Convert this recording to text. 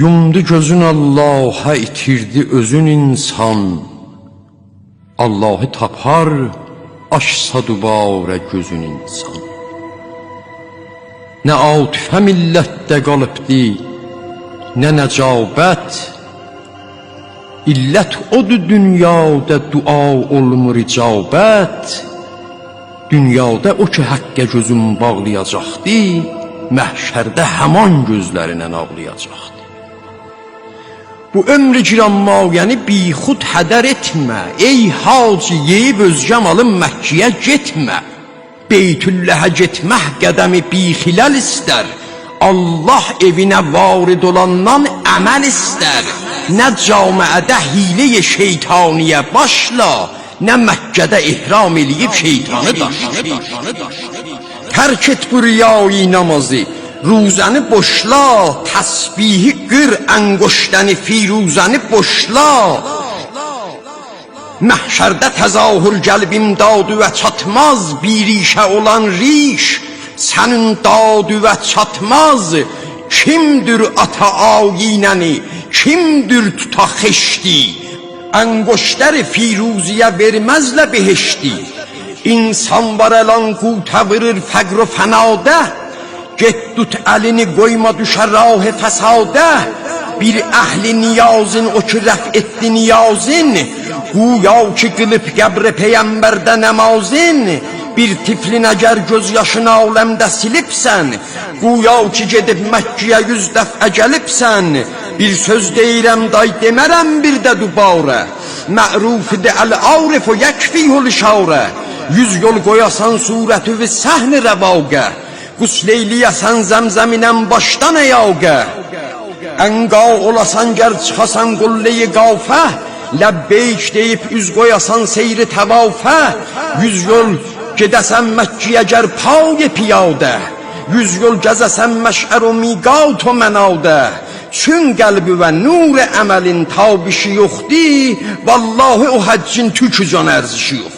Yumdu gözün Allah'a itirdi özün insan. Allah'ı tapar açsa dubara gözün insan. Nə atifə millətdə qalıbdı Nə nəcabət İllət odur dünyada dua olmur icabət Dünyada o ki həqqə gözüm bağlayacaqdı Məhşərdə həman gözlərinə ağlayacaqdı Bu ömrü giranmayəni bixud hədər etmə. Ey hacı yeyib özgə malın Məkkiyə getmə. Beytülləhə getmək qədəmi bixilal istər. Allah evinə varid olandan əməl istər. Nə camiədə hiləyə şeytaniyə başla Nə Məkkədə ihram eləyib şeytanı daşla. Tərk et bu riyayı namazı Ruzəni boşla Təsbihi qır Əngoşdəni firuzəni boşla Məhşərdə təzahür gəlbim dadı və çatmaz Bir işə olan riş Sənin dadı və çatmaz Kimdir ata ayinəni Kimdir tuta xeşdi Əngoşləri firuziyə verməzlə behişdi İnsan var elan qutə vırır fəqr و fənadə Get tut elini koyma düşer rahe fesada bir ahli niyazın o ki ref etti niyazın. Guyav ki kılıp gebre peygamberde namazın. Bir tiflin tifline ger gözyaşını alemde silipsen Guyav ki gedip Mekke'ye yüz defa gelipsen bir söz deyirəm day demərəm bir de də dubavra Mərufidə əl-avrif o yəkfihul şavra Yüz yol qoyasan surətüvi səhni rəvavqə Qusl eyləyəsən zəmzəminən başdan əyaqə Ənqa olasan gər çıxasan qulleyi qafə Ləbbeyk deyib üz qoyasan seyri təvafə Yüz yol gedəsən Məkkiyə gər pay piyadə Yüz yol gəzəsən məşər o miqat o mənadə Çün qəlbi və nur əməlin tabişi yoxdur Vallahi o həccin tükü can ərzişi yoxdur